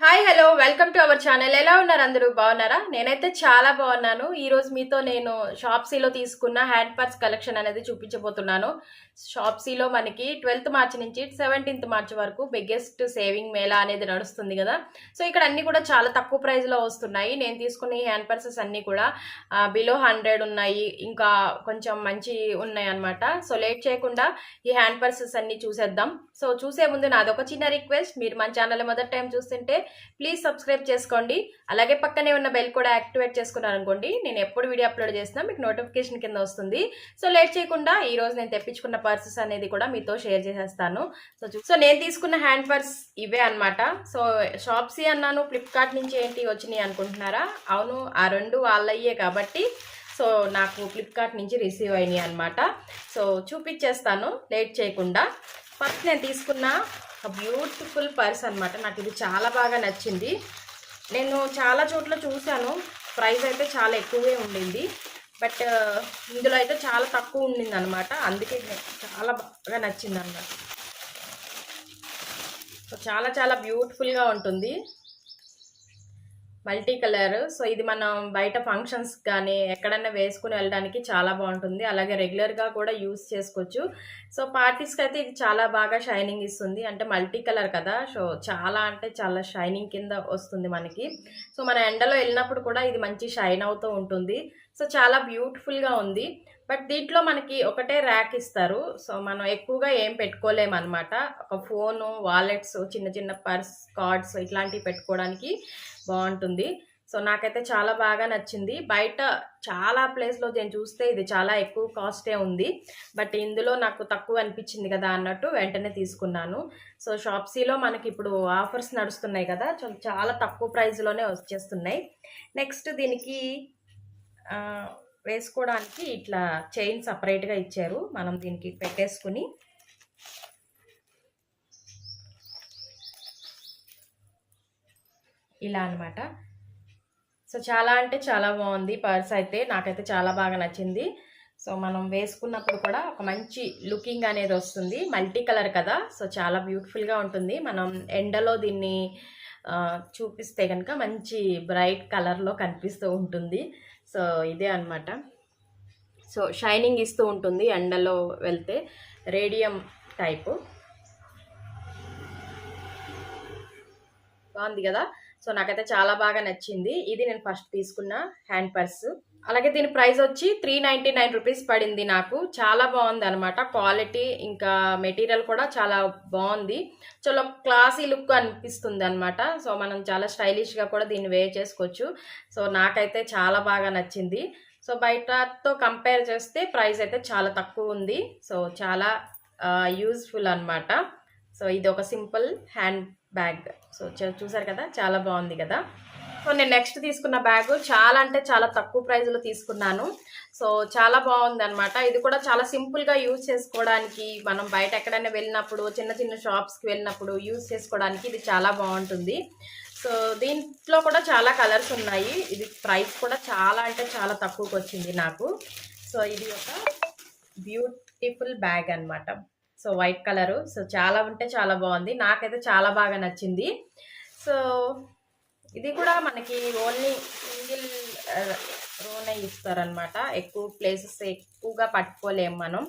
Hi hello welcome to our channel ఎలా ఉన్నారు అందరూ? బాగున్నారా? నేనైతే చాలా బాగున్నాను. ఈరోజు మీతో నేను షాప్సీలో తీసుకున్న హ్యాండ్ పర్స్ కలెక్షన్ అనేది చూపించబోతున్నాను. షాప్సీలో మనకి ట్వెల్త్ మార్చ్ నుంచి సెవెంటీన్త్ మార్చ్ వరకు బిగ్గెస్ట్ సేవింగ్ మేళా అనేది నడుస్తుంది కదా. సో ఇక్కడ అన్నీ కూడా చాలా తక్కువ ప్రైస్లో వస్తున్నాయి. నేను తీసుకున్న ఈ హ్యాండ్ పర్సెస్ అన్నీ కూడా బిలో హండ్రెడ్ ఉన్నాయి. ఇంకా కొంచెం మంచి ఉన్నాయి అన్నమాట. సో లేట్ చేయకుండా ఈ హ్యాండ్ పర్సెస్ అన్నీ చూసేద్దాం. సో చూసే ముందు నాది ఒక చిన్న రిక్వెస్ట్ మీరు మన ఛానల్ మొదటి టైం చూస్తుంటే ప్లీజ్ సబ్స్క్రైబ్ చేసుకోండి. అలాగే పక్కనే ఉన్న బెల్ కూడా యాక్టివేట్ చేసుకున్నారనుకోండి నేను ఎప్పుడు వీడియో అప్లోడ్ చేసినా మీకు నోటిఫికేషన్ కింద వస్తుంది. సో లేట్ చేయకుండా ఈ రోజు నేను తెప్పించుకున్న పర్సెస్ అనేది కూడా మీతో షేర్ చేసేస్తాను. సో చూ- సో నేను తీసుకున్న హ్యాండ్ పర్స్ ఇవే అనమాట సో షాప్సీ అన్నాను ఫ్లిప్కార్ట్ నుంచి ఏంటి వచ్చినాయి అనుకుంటున్నారా? అవును ఆ రెండు వాళ్ళయ్యే కాబట్టి సో నాకు ఫ్లిప్కార్ట్ నుంచి రిసీవ్ అయినాయి అనమాట సో చూపించేస్తాను లేట్ చేయకుండా. ఫస్ట్ నేను తీసుకున్న ఒక బ్యూటిఫుల్ పర్స్ అన్నమాట. నాకు ఇది చాలా బాగా నచ్చింది. నేను చాలా చోట్ల చూశాను. ప్రైస్ అయితే చాలా ఎక్కువే ఉండింది. బట్ ఇందులో అయితే చాలా తక్కువ ఉండింది అనమాట అందుకే నాకు చాలా బాగా నచ్చింది అనమాట చాలా చాలా బ్యూటిఫుల్గా ఉంటుంది. మల్టీ కలర్ సో ఇది మనం బయట ఫంక్షన్స్ కానీ ఎక్కడన్నా వేసుకుని వెళ్ళడానికి చాలా బాగుంటుంది. అలాగే రెగ్యులర్గా కూడా యూస్ చేసుకోవచ్చు. సో పార్టీస్కి అయితే ఇది చాలా బాగా షైనింగ్ ఇస్తుంది. అంటే మల్టీ కలర్ కదా. సో చాలా అంటే చాలా షైనింగ్ కింద వస్తుంది మనకి. సో మన ఎండలో వెళ్ళినప్పుడు కూడా ఇది మంచి షైన్ అవుతూ ఉంటుంది. సో చాలా బ్యూటిఫుల్గా ఉంది. బట్ దీంట్లో మనకి ఒకటే ర్యాక్ ఇస్తారు. సో మనం ఎక్కువగా ఏం పెట్టుకోలేమన్నమాట. ఒక ఫోను వాలెట్స్ చిన్న చిన్న పర్స్ కార్డ్స్ ఇట్లాంటివి పెట్టుకోవడానికి బాగుంటుంది. సో నాకైతే చాలా బాగా నచ్చింది. బయట చాలా ప్లేస్లో నేను చూస్తే ఇది చాలా ఎక్కువ కాస్టే ఉంది. బట్ ఇందులో నాకు తక్కువ అనిపించింది కదా అన్నట్టు వెంటనే తీసుకున్నాను. సో షాప్సీలో మనకి ఇప్పుడు ఆఫర్స్ నడుస్తున్నాయి కదా చాలా తక్కువ ప్రైస్లోనే వచ్చేస్తున్నాయి. నెక్స్ట్ దీనికి వేసుకోవడానికి ఇట్లా చైన్ సపరేట్గా ఇచ్చారు. మనం దీనికి పెట్టేసుకుని ఇలా అన్నమాట. సో చాలా అంటే చాలా బాగుంది. పర్స్ అయితే నాకైతే చాలా బాగా నచ్చింది. సో మనం వేసుకున్నప్పుడు కూడా ఒక మంచి లుకింగ్ అనేది వస్తుంది. మల్టీ కలర్ కదా. సో చాలా బ్యూటిఫుల్గా ఉంటుంది. మనం ఎండలో దీన్ని చూపిస్తే కనుక మంచి బ్రైట్ కలర్లో కనిపిస్తూ ఉంటుంది. సో ఇదే అన్నమాట. సో షైనింగ్ ఇస్తూ ఉంటుంది ఎండలో వెళ్తే రేడియం టైపు. బాగుంది కదా? సో నాకైతే చాలా బాగా నచ్చింది. ఇది నేను ఫస్ట్ తీసుకున్న హ్యాండ్ పర్స్. అలాగే దీని ప్రైస్ వచ్చి త్రీ నైంటీ నైన్ రూపీస్ పడింది నాకు. చాలా బాగుంది అనమాట క్వాలిటీ ఇంకా మెటీరియల్ కూడా చాలా బాగుంది. చాలా క్లాసీ లుక్ అనిపిస్తుంది అనమాట సో మనం చాలా స్టైలిష్గా కూడా దీన్ని వేర్ చేసుకోవచ్చు. సో నాకైతే చాలా బాగా నచ్చింది. సో బయటతో కంపేర్ చేస్తే ప్రైస్ అయితే చాలా తక్కువ ఉంది. సో చాలా యూజ్ఫుల్ అనమాట సో ఇది ఒక సింపుల్ హ్యాండ్ బ్యాగ్ సో చూసారు కదా? చాలా బాగుంది కదా? సో నేను నెక్స్ట్ తీసుకున్న బ్యాగ్ చాలా అంటే చాలా తక్కువ ప్రైస్లో తీసుకున్నాను. సో చాలా బాగుంది అనమాట ఇది కూడా చాలా సింపుల్గా యూజ్ చేసుకోవడానికి మనం బయట ఎక్కడైనా వెళ్ళినప్పుడు చిన్న చిన్న షాప్స్కి వెళ్ళినప్పుడు యూజ్ చేసుకోవడానికి ఇది చాలా బాగుంటుంది. సో దీంట్లో కూడా చాలా కలర్స్ ఉన్నాయి. ఇది ప్రైస్ కూడా చాలా అంటే చాలా తక్కువకి వచ్చింది నాకు. సో ఇది ఒక బ్యూటిఫుల్ బ్యాగ్ అనమాట సో వైట్ కలరు సో చాలా ఉంటే చాలా బాగుంది. నాకైతే చాలా బాగా నచ్చింది. సో ఇది కూడా మనకి ఓన్లీ సింగిల్ రోనే ఇస్తారనమాట ఎక్కువ ప్లేసెస్ ఎక్కువగా పట్టుకోలేం మనం.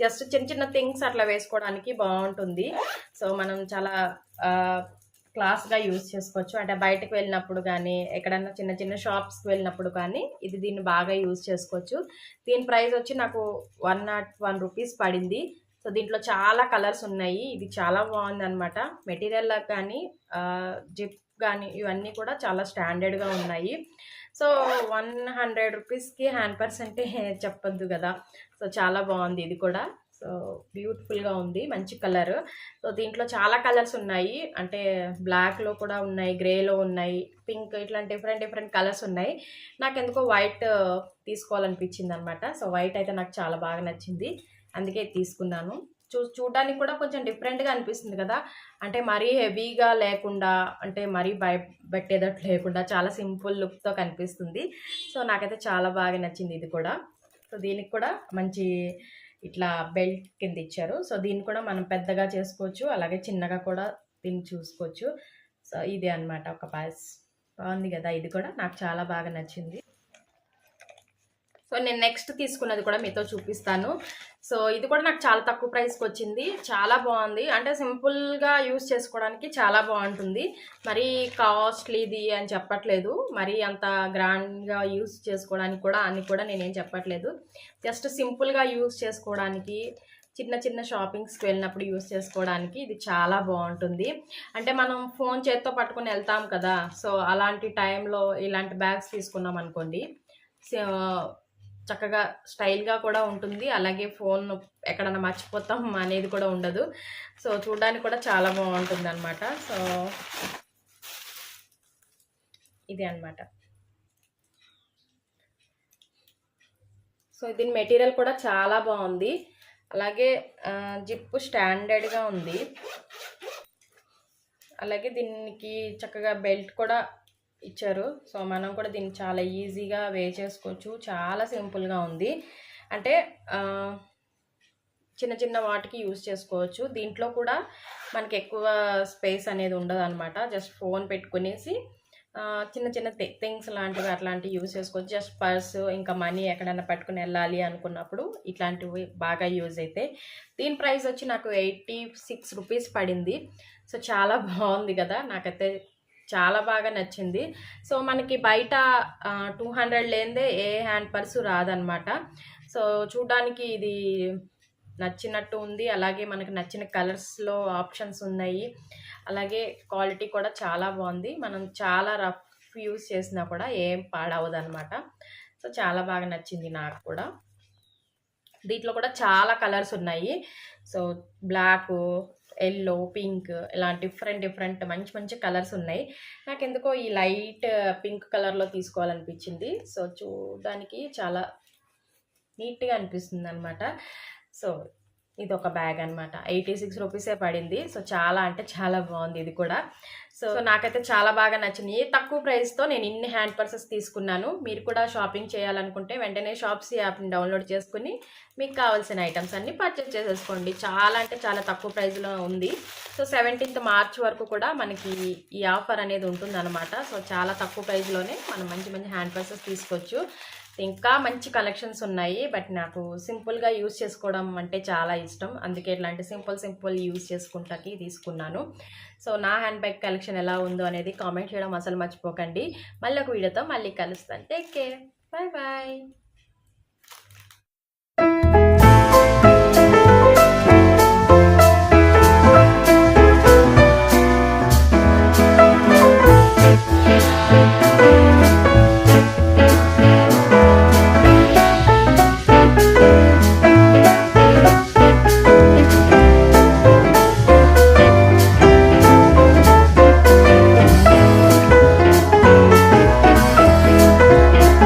జస్ట్ చిన్న చిన్న థింగ్స్ అట్లా వేసుకోవడానికి బాగుంటుంది. సో మనం చాలా క్లాస్గా యూజ్ చేసుకోవచ్చు. అంటే బయటకు వెళ్ళినప్పుడు కానీ ఎక్కడన్నా చిన్న చిన్న షాప్స్కి వెళ్ళినప్పుడు కానీ ఇది దీన్ని బాగా యూజ్ చేసుకోవచ్చు. దీని ప్రైస్ వచ్చి నాకు వన్ నాట్ వన్ రూపీస్ పడింది. సో దీంట్లో చాలా కలర్స్ ఉన్నాయి. ఇది చాలా బాగుంది అనమాట మెటీరియల్ కానీ జిప్ కానీ ఇవన్నీ కూడా చాలా స్టాండర్డ్గా ఉన్నాయి. సో వన్ హండ్రెడ్ రూపీస్కి హ్యాండ్ పర్స్ అంటే చెప్పొద్దు కదా. సో చాలా బాగుంది ఇది కూడా. సో బ్యూటిఫుల్గా ఉంది మంచి కలర్ సో దీంట్లో చాలా కలర్స్ ఉన్నాయి. అంటే బ్లాక్లో కూడా ఉన్నాయి గ్రేలో ఉన్నాయి పింక్ ఇట్లా డిఫరెంట్ డిఫరెంట్ కలర్స్ ఉన్నాయి. నాకు ఎందుకో వైట్ తీసుకోవాలనిపించింది అనమాట సో వైట్ అయితే నాకు చాలా బాగా నచ్చింది. అందుకే తీసుకున్నాను. చూ చూడడానికి కూడా కొంచెం డిఫరెంట్గా అనిపిస్తుంది కదా. అంటే మరీ హెవీగా లేకుండా అంటే మరీ భయపెట్టేటట్టు లేకుండా చాలా సింపుల్ లుక్తో కనిపిస్తుంది. సో నాకైతే చాలా బాగా నచ్చింది ఇది కూడా. సో దీనికి కూడా మంచి ఇట్లా బెల్ట్ కింద ఇచ్చారు. సో దీన్ని కూడా మనం పెద్దగా చేసుకోవచ్చు. అలాగే చిన్నగా కూడా దీన్ని చూసుకోవచ్చు. సో ఇది అన్నమాట ఒక పాస్ బాగుంది కదా ఇది కూడా. నాకు చాలా బాగా నచ్చింది. సో నేను నెక్స్ట్ తీసుకున్నది కూడా మీతో చూపిస్తాను. సో ఇది కూడా నాకు చాలా తక్కువ ప్రైస్కి వచ్చింది. చాలా బాగుంది. అంటే సింపుల్గా యూస్ చేసుకోవడానికి చాలా బాగుంటుంది. మరి కాస్ట్లీది అని చెప్పట్లేదు. మరి అంత గ్రాండ్గా యూస్ చేసుకోవడానికి కూడా అని కూడా నేనేం చెప్పట్లేదు. జస్ట్ సింపుల్గా యూస్ చేసుకోవడానికి చిన్న చిన్న షాపింగ్స్కి వెళ్ళినప్పుడు యూస్ చేసుకోవడానికి ఇది చాలా బాగుంటుంది. అంటే మనం ఫోన్ చేత్తో పట్టుకుని వెళ్తాం కదా. సో అలాంటి టైంలో ఇలాంటి బ్యాగ్స్ తీసుకున్నాం అనుకోండి చక్కగా స్టైల్గా కూడా ఉంటుంది. అలాగే ఫోన్ ఎక్కడన్నా మర్చిపోతాం అనేది కూడా ఉండదు. సో చూడడానికి కూడా చాలా బాగుంటుంది అనమాట సో ఇది అన్నమాట. సో దీని మెటీరియల్ కూడా చాలా బాగుంది. అలాగే జిప్ స్టాండర్డ్గా ఉంది. అలాగే దీనికి చక్కగా బెల్ట్ కూడా ఇచ్చారు. సో మనం కూడా దీన్ని చాలా ఈజీగా వే చేసుకోవచ్చు. చాలా సింపుల్గా ఉంది. అంటే చిన్న చిన్న వాటికి యూస్ చేసుకోవచ్చు. దీంట్లో కూడా మనకి ఎక్కువ స్పేస్ అనేది ఉండదు అనమాట జస్ట్ ఫోన్ పెట్టుకునేసి చిన్న చిన్న థింగ్స్ లాంటివి అట్లాంటివి యూజ్ చేసుకోవచ్చు. జస్ట్ పర్స్ ఇంకా మనీ ఎక్కడైనా పట్టుకుని వెళ్ళాలి అనుకున్నప్పుడు ఇట్లాంటివి బాగా యూజ్ అవుతాయి దీని ప్రైస్ వచ్చి నాకు ఎయిటీ సిక్స్ రూపీస్ పడింది. సో చాలా బాగుంది కదా. నాకైతే చాలా బాగా నచ్చింది. సో మనకి బయట టూ హండ్రెడ్ లేనిదే ఏ హ్యాండ్ పర్సు రాదనమాట సో చూడడానికి ఇది నచ్చినట్టు ఉంది. అలాగే మనకు నచ్చిన కలర్స్లో ఆప్షన్స్ ఉన్నాయి. అలాగే క్వాలిటీ కూడా చాలా బాగుంది. మనం చాలా రఫ్ యూస్ చేసినా కూడా ఏం పాడవదనమాట సో చాలా బాగా నచ్చింది నాకు కూడా. దీంట్లో కూడా చాలా కలర్స్ ఉన్నాయి. సో బ్లాక్ ఎల్లో పింక్ ఇలా డిఫరెంట్ డిఫరెంట్ మంచి మంచి కలర్స్ ఉన్నాయి. నాకు ఎందుకో ఈ లైట్ పింక్ కలర్లో తీసుకోవాలనిపించింది. సో చూడడానికి చాలా నీట్గా అనిపిస్తుంది అనమాట సో ఇది ఒక బ్యాగ్ అనమాట ఎయిటీ సిక్స్ రూపీసే పడింది. సో చాలా అంటే చాలా బాగుంది ఇది కూడా. సో నాకైతే చాలా బాగా నచ్చింది ఏ తక్కువ ప్రైస్తో నేను ఇన్ని హ్యాండ్ పర్సెస్ తీసుకున్నాను. మీరు కూడా షాపింగ్ చేయాలనుకుంటే వెంటనే షాప్స్ యాప్ని డౌన్లోడ్ చేసుకుని మీకు కావాల్సిన ఐటమ్స్ అన్ని పర్చేస్ చేసేసుకోండి. చాలా అంటే చాలా తక్కువ ప్రైస్లో ఉంది. సో సెవెంటీన్త్ మార్చ్ వరకు కూడా మనకి ఈ ఆఫర్ అనేది ఉంటుందన్నమాట. సో చాలా తక్కువ ప్రైస్లోనే మనం మంచి మంచి హ్యాండ్ పర్సెస్ తీసుకోవచ్చు. ఇంకా మంచి కలెక్షన్స్ ఉన్నాయి బట్ నాకు సింపుల్గా యూస్ చేసుకోవడం అంటే చాలా ఇష్టం. అందుకే ఇట్లాంటి సింపుల్ సింపుల్ యూస్ చేసుకుంటాకి తీసుకున్నాను. సో నా హ్యాండ్ బ్యాగ్ కలెక్షన్ ఎలా ఉందో అనేది కామెంట్ చేయడం అసలు మర్చిపోకండి. మళ్ళీ ఒక వీడియోతో మళ్ళీ కలుస్తాను. Take care bye bye